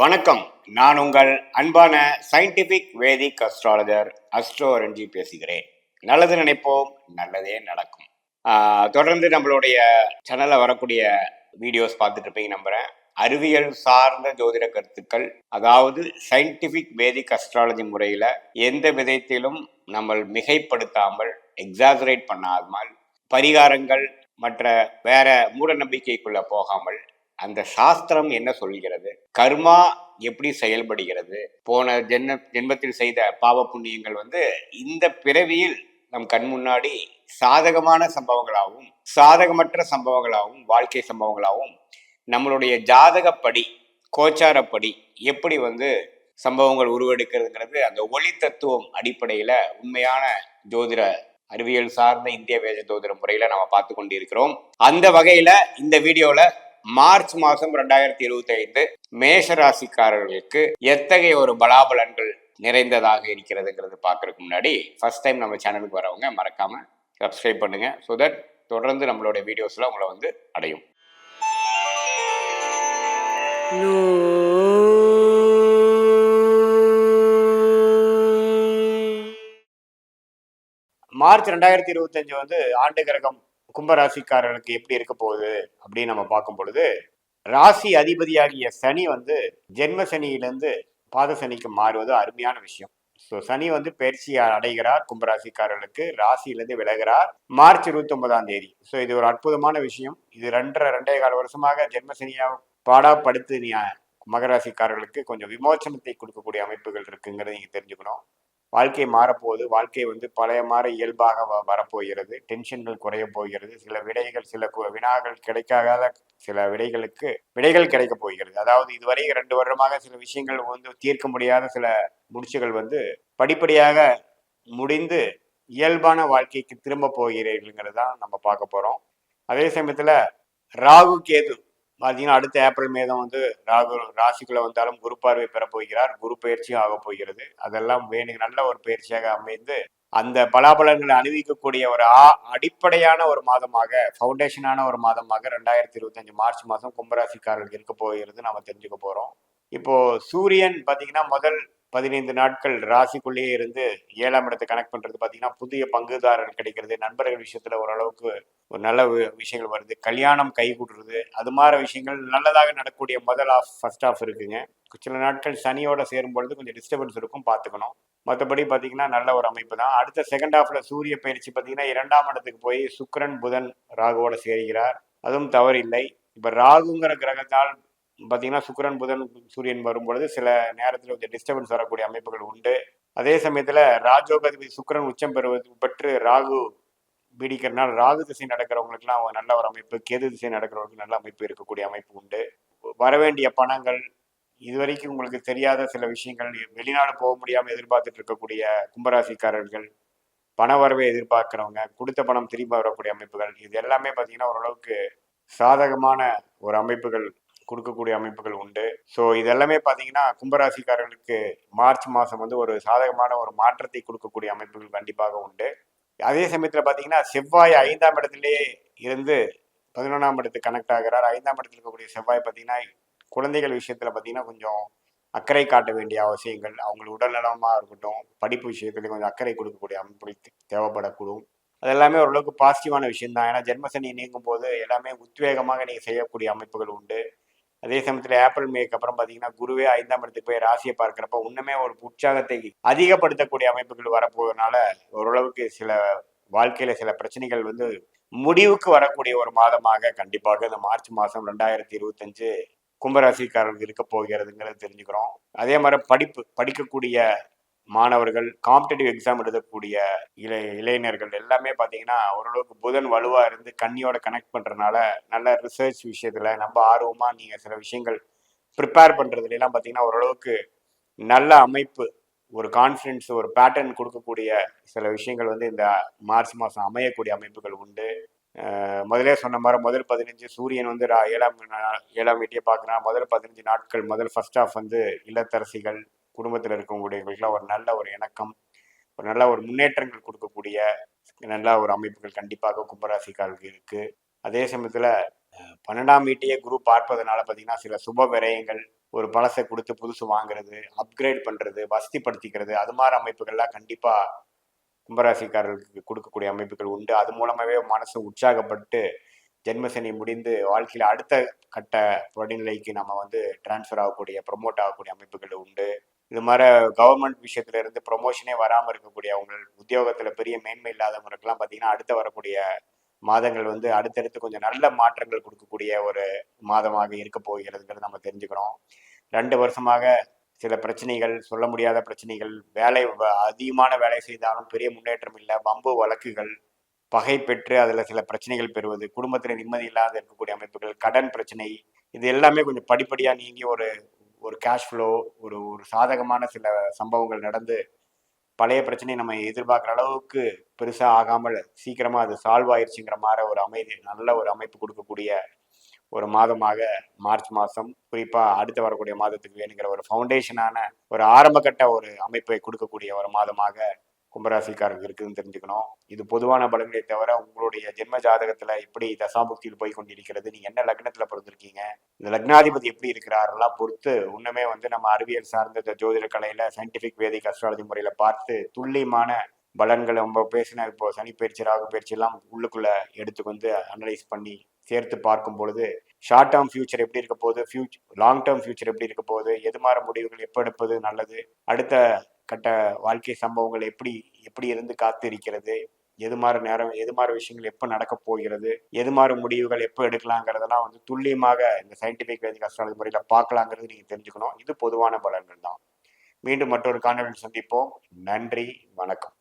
வணக்கம். நான் உங்கள் அன்பான scientific Vedic astrologer astro Ranji பேசுகிறேன். நல்லது நினைப்போம் நல்லதே நடக்கும். தொடர்ந்து நம்மளுடைய சேனலில் வரக்கூடிய வீடியோஸ் பார்த்துட்டு இருப்பீங்க நம்புறேன். அறிவியல் சார்ந்த ஜோதிட கருத்துக்கள் அதாவது சயின்டிபிக் வேதிக் அஸ்ட்ராலஜி முறையில் எந்த விதத்திலும் நம்ம மிகைப்படுத்தாமல் எக்ஸாசரேட் பண்ணாமல் பரிகாரங்கள் மற்ற வேற மூட நம்பிக்கைக்குள்ள போகாமல் அந்த சாஸ்திரம் என்ன சொல்கிறது? கர்மா எப்படி செயல்படுகிறது? போன ஜென்ம ஜென்மத்தில் செய்த பாவ புண்ணியங்கள் வந்து இந்த பிறவியில் நம் கண் முன்னாடி சாதகமான சம்பவங்களாகவும் சாதகமற்ற சம்பவங்களாகவும் வாழ்க்கை சம்பவங்களாகவும் நம்மளுடைய ஜாதகப்படி கோச்சாரப்படி எப்படி வந்து சம்பவங்கள் உருவெடுக்கிறதுங்கிறது அந்த ஒளி தத்துவம் அடிப்படையில் உண்மையான ஜோதிட அறிவியல் சார்ந்த இந்திய வேத ஜோதிட முறையில நம்ம பார்த்து கொண்டு இருக்கிறோம் அந்த வகையில இந்த வீடியோல மார்ச் மாதம் ரெண்டாயிரத்தி இருபத்தி ஐந்து மேஷ ராசிக்காரர்களுக்கு எத்தகைய ஒரு பலாபலன்கள் நிறைந்ததாக இருக்கிறதுங்கிறது பார்க்கறதுக்கு முன்னாடி ஃபர்ஸ்ட் டைம் நம்ம சேனலுக்கு வரவங்க மறக்காம சப்ஸ்கிரைப் பண்ணுங்க. ஸோ தட் தொடர்ந்து நம்மளுடைய வீடியோஸ்ல உங்களை வந்து அடையும். மார்ச் ரெண்டாயிரத்தி இருபத்தஞ்சு வந்து ஆண்டு கிரகம் கும்பராசிக்காரர்களுக்கு எப்படி இருக்க போகுது அப்படின்னு நம்ம பார்க்கும் பொழுது ராசி அதிபதியாகிய சனி வந்து ஜென்ம சனியிலேருந்து பாத சனிக்கு மாறுவது அருமையான விஷயம். ஸோ சனி வந்து பயிற்சி அடைகிறார் கும்பராசிக்காரர்களுக்கு ராசியிலேருந்து விலகிறார் மார்ச் இருபத்தி ஒன்பதாம் தேதி. ஸோ இது ஒரு அற்புதமான விஷயம். இது ரெண்டரை ரெண்டே கால வருஷமாக ஜென்ம சனியா பாடாப்படுத்து நீ மகராசிக்காரர்களுக்கு கொஞ்சம் விமோச்சனத்தை கொடுக்கக்கூடிய அமைப்புகள் இருக்குங்கிறத நீங்கள் தெரிஞ்சுக்கணும். வாழ்க்கை மாறப்போகுது. வாழ்க்கை வந்து பழைய மாற இயல்பாக வ- வரப்போகிறது. டென்ஷன்கள் குறைய போகிறது. சில விடைகள் சில கு- வினாக்கள் கிடைக்காத சில விடைகளுக்கு விடைகள் கிடைக்க போகிறது. அதாவது இதுவரை ரெண்டு வருடமாக சில விஷயங்கள் வந்து தீர்க்க முடியாத சில முடிச்சுகள் வந்து படிப்படியாக முடிந்து இயல்பான வாழ்க்கைக்கு திரும்ப போகிறீர்கள்ங்கிறது தான் நம்ம பார்க்க போகிறோம் அதே சமயத்தில் ராகு கேது பார்த்தீங்கன்னா அடுத்த ஏப்ரல் மேதம் வந்து ராகு ராசிக்குள்ள வந்தாலும் குரு பார்வை பெற போகிறார். குரு பயிற்சியும் ஆக போகிறது. அதெல்லாம் வேணும் நல்ல ஒரு பயிற்சியாக அமைந்து அந்த பலாபலன்களை அணிவிக்கக்கூடிய ஒரு ஆ- அடிப்படையான ஒரு மாதமாக ஃபவுண்டேஷனான ஒரு மாதமாக ரெண்டாயிரத்தி இருபத்தஞ்சு மார்ச் மாதம் கும்பராசிக்காரர்கள் இருக்க போகிறது நம்ம தெரிஞ்சுக்க போகிறோம் இப்போ சூரியன் பார்த்தீங்கன்னா முதல் பதினைந்து நாட்கள் ராசிக்குள்ளேயே இருந்து ஏழாம் இடத்தை கனெக்ட் பண்றது பார்த்தீங்கன்னா புதிய பங்குதாரர் கிடைக்கிறது நண்பர்கள் விஷயத்துல ஓரளவுக்கு ஒரு நல்ல விஷயங்கள் வருது. கல்யாணம் கை கூட்டுறது அது மாதிரி விஷயங்கள் நல்லதாக நடக்கக்கூடிய முதல் ஆஃப் ஃபர்ஸ்ட் ஆஃப் இருக்குங்க. சில நாட்கள் சனியோட சேரும் பொழுது கொஞ்சம் டிஸ்டர்பன்ஸ் இருக்கும் பார்த்துக்கணும் மற்றபடி பார்த்தீங்கன்னா நல்ல ஒரு அமைப்பு தான். அடுத்த செகண்ட் ஹாஃப்ல சூரிய பயிற்சி பார்த்தீங்கன்னா இரண்டாம் இடத்துக்கு போய் சுக்கரன் புதன் ராகுவோட சேர்கிறார். அதுவும் தவறில்லை. இப்போ ராகுங்கிற கிரகத்தால் பார்த்தீங்கன்னா சுக்கரன் புதன் சூரியன் வரும்பொழுது சில நேரத்தில் கொஞ்சம் டிஸ்டர்பன்ஸ் வரக்கூடிய அமைப்புகள் உண்டு. அதே சமயத்தில் ராஜோபதிபதி சுக்கரன் உச்சம் பெறுவது பெற்று ராகு பீடிக்கிறனால ராகு திசை நடக்கிறவங்களுக்குலாம் நல்ல ஒரு அமைப்பு கேது திசை நடக்கிறவங்களுக்கு நல்ல அமைப்பு இருக்கக்கூடிய அமைப்பு உண்டு. வரவேண்டிய பணங்கள் இதுவரைக்கும் உங்களுக்கு தெரியாத சில விஷயங்கள் வெளிநாடு போக முடியாமல் எதிர்பார்த்துட்டு இருக்கக்கூடிய கும்பராசிக்காரர்கள் பண வரவை எதிர்பார்க்குறவங்க கொடுத்த பணம் திரும்பி வரக்கூடிய அமைப்புகள் இது எல்லாமே பார்த்தீங்கன்னா ஓரளவுக்கு சாதகமான ஒரு அமைப்புகள் கொடுக்கக்கூடிய அமைப்புகள் உண்டு. ஸோ இதெல்லாமே பார்த்தீங்கன்னா கும்பராசிக்காரர்களுக்கு மார்ச் மாதம் வந்து ஒரு சாதகமான ஒரு மாற்றத்தை கொடுக்கக்கூடிய அமைப்புகள் கண்டிப்பாக உண்டு. அதே சமயத்தில் பார்த்தீங்கன்னா செவ்வாய் ஐந்தாம் இடத்துலேயே இருந்து பதினொன்றாம் இடத்துக்கு கனெக்ட் ஆகிறார். ஐந்தாம் இடத்துல இருக்கக்கூடிய செவ்வாய் பார்த்தீங்கன்னா குழந்தைகள் விஷயத்தில் பார்த்தீங்கன்னா கொஞ்சம் அக்கறை காட்ட வேண்டிய அவசியங்கள் அவங்களுக்கு உடல் நலமாக இருக்கட்டும் படிப்பு விஷயத்துல கொஞ்சம் அக்கறை கொடுக்கக்கூடிய அமைப்புகள் தேவைப்படக்கூடும். அது எல்லாமே ஓரளவுக்கு பாசிட்டிவான விஷயம் தான் ஏன்னா ஜென்மசனி நீங்கும் போது எல்லாமே உத்வேகமாக நீங்கள் செய்யக்கூடிய அமைப்புகள் உண்டு. அதே சமயத்தில் ஏப்ரல் மேக்கு அப்புறம் பார்த்தீங்கன்னா குருவே ஐந்தாம் இடத்துக்கு போய் ராசியை பார்க்குறப்ப இன்னுமே ஒரு உற்சாகத்தை அதிகப்படுத்தக்கூடிய அமைப்புகள் வரப்போகிறதுனால ஓரளவுக்கு சில வாழ்க்கையில சில பிரச்சனைகள் வந்து முடிவுக்கு வரக்கூடிய ஒரு மாதமாக கண்டிப்பாக இந்த மார்ச் மாதம் ரெண்டாயிரத்தி இருபத்தஞ்சு கும்பராசிக்காரர்களுக்கு இருக்க போகிறதுங்கிறத தெரிஞ்சுக்கிறோம். அதே மாதிரி படிப்பு படிக்கக்கூடிய மாணவர்கள் காம்படிட்டிவ் எக்ஸாம் எழுதக்கூடிய இளை இளைஞர்கள் எல்லாமே பார்த்தீங்கன்னா ஓரளவுக்கு புதன் வலுவாக இருந்து கண்ணியோட கனெக்ட் பண்ணுறதுனால நல்ல ரிசர்ச் விஷயத்தில் நம்ம ஆர்வமாக நீங்கள் சில விஷயங்கள் ப்ரிப்பேர் பண்ணுறதுலாம் எல்லாம் பார்த்தீங்கன்னா ஓரளவுக்கு நல்ல அமைப்பு ஒரு கான்ஃபிடென்ஸ் ஒரு பேட்டர்ன் கொடுக்கக்கூடிய சில விஷயங்கள் வந்து இந்த மார்ச் மாதம் அமையக்கூடிய அமைப்புகள் உண்டு. முதலே சொன்ன மாதிரி முதல் பதினஞ்சு சூரியன் வந்து ஏழாம் ஏழாம் வீட்டையே பார்க்குறான். முதல் பதினஞ்சு நாட்கள் முதல் ஃபர்ஸ்ட் ஆஃப் வந்து இல்லத்தரசிகள் குடும்பத்தில் இருக்கக்கூடியவர்களுக்கெல்லாம் ஒரு நல்ல ஒரு இணக்கம் ஒரு நல்ல ஒரு முன்னேற்றங்கள் கொடுக்கக்கூடிய நல்ல ஒரு அமைப்புகள் கண்டிப்பாக கும்பராசிக்காரர்களுக்கு இருக்குது அதே சமயத்தில் பன்னெண்டாம் வீட்டையே குரு பார்ப்பதனால பார்த்தீங்கன்னா சில சுப விரயங்கள் ஒரு பழசை கொடுத்து புதுசு வாங்குறது அப்கிரேட் பண்ணுறது வசதிப்படுத்திக்கிறது அது மாதிரி அமைப்புகள்லாம் கண்டிப்பாக கும்பராசிக்காரர்களுக்கு கொடுக்கக்கூடிய அமைப்புகள் உண்டு. அது மூலமாகவே மனசு உற்சாகப்பட்டு ஜென்மசனி முடிந்து வாழ்க்கையில் அடுத்த கட்ட படிநிலைக்கு நம்ம வந்து டிரான்ஸ்ஃபர் ஆகக்கூடிய ப்ரொமோட் ஆகக்கூடிய அமைப்புகள் உண்டு. இது மாதிரி கவர்மெண்ட் விஷயத்துல இருந்து ப்ரொமோஷனே வராமல் இருக்கக்கூடிய அவங்க உத்தியோகத்தில் பெரிய மேன்மை இல்லாதவங்களுக்குலாம் பார்த்தீங்கன்னா அடுத்து வரக்கூடிய மாதங்கள் வந்து அடுத்தடுத்து கொஞ்சம் நல்ல மாற்றங்கள் கொடுக்கக்கூடிய ஒரு மாதமாக இருக்க போகிறதுங்கிறது நம்ம தெரிஞ்சுக்கிறோம். ரெண்டு வருஷமாக சில பிரச்சனைகள் சொல்ல முடியாத பிரச்சனைகள் வேலை அதிகமான வேலை செய்தாலும் பெரிய முன்னேற்றம் இல்லை வம்பு வழக்குகள் பகை பெற்று அதில் சில பிரச்சனைகள் பெறுவது குடும்பத்தில் நிம்மதி இல்லாத இருக்கக்கூடிய அமைப்புகள் கடன் பிரச்சனை இது எல்லாமே கொஞ்சம் படிப்படியாக நீங்கி ஒரு ஒரு கேஷ் ஃப்ளோ ஒரு ஒரு சாதகமான சில சம்பவங்கள் நடந்து பழைய பிரச்சனையை நம்ம எதிர்பார்க்குற அளவுக்கு பெருசாக ஆகாமல் சீக்கிரமாக அது சால்வ் ஆயிடுச்சுங்கிற மாதிரி ஒரு அமைதி நல்ல ஒரு அமைப்பு கொடுக்கக்கூடிய ஒரு மாதமாக மார்ச் மாதம் குறிப்பாக அடுத்து வரக்கூடிய மாதத்துக்கு வேணுங்கிற ஒரு ஃபவுண்டேஷனான ஒரு ஆரம்பகட்ட ஒரு அமைப்பை கொடுக்கக்கூடிய ஒரு மாதமாக கும்பராசிக்காரங்க இருக்குதுன்னு தெரிஞ்சுக்கணும். இது பொதுவான பலன்களை தவிர உங்களுடைய ஜென்ம ஜாதகத்துல எப்படி தசாபுக்தியில் போய் கொண்டிருக்கிறது நீங்க என்ன லக்னத்துல பிறந்திருக்கீங்க இந்த லக்னாதிபதி எப்படி இருக்கிறாரெல்லாம் பொறுத்து இன்னுமே வந்து நம்ம அறிவியல் சார்ந்த இந்த ஜோதிட கலையில சயின்டிபிக் வேதிக் அஸ்ட்ராலஜி முறையில பார்த்து துல்லியமான பலன்களை ரொம்ப பேசின இப்போ சனி பயிற்சி ராகு பயிற்சி எல்லாம் உள்ளுக்குள்ள எடுத்து வந்து அனலைஸ் பண்ணி சேர்த்து பார்க்கும் பொழுது ஷார்ட் டேர்ம் ஃபியூச்சர் எப்படி இருக்க போகுது ஃபியூச் லாங் டேர்ம் ஃபியூச்சர் எப்படி இருக்க போகுது எது மாதிரி முடிவுகள் எப்போ எடுப்பது நல்லது அடுத்த கட்ட வாழ்க்கை சம்பவங்கள் எப்படி எப்படி இருந்து காத்திருக்கிறது? எது மாதிரி நேரம் எது மாதிரி விஷயங்கள் எப்போ நடக்க போகிறது? எது மாதிரி முடிவுகள் எப்போ எடுக்கலாங்கிறதெல்லாம் வந்து துல்லியமாக இந்த சயின்டிஃபிக் வேதிக் அஸ்ட்ராலஜி முறையில் பார்க்கலாங்கிறது நீங்கள் தெரிஞ்சுக்கணும். இது பொதுவான பலன்கள் தான். மீண்டும் மற்றொரு காணொலியில் சந்திப்போம். நன்றி வணக்கம்.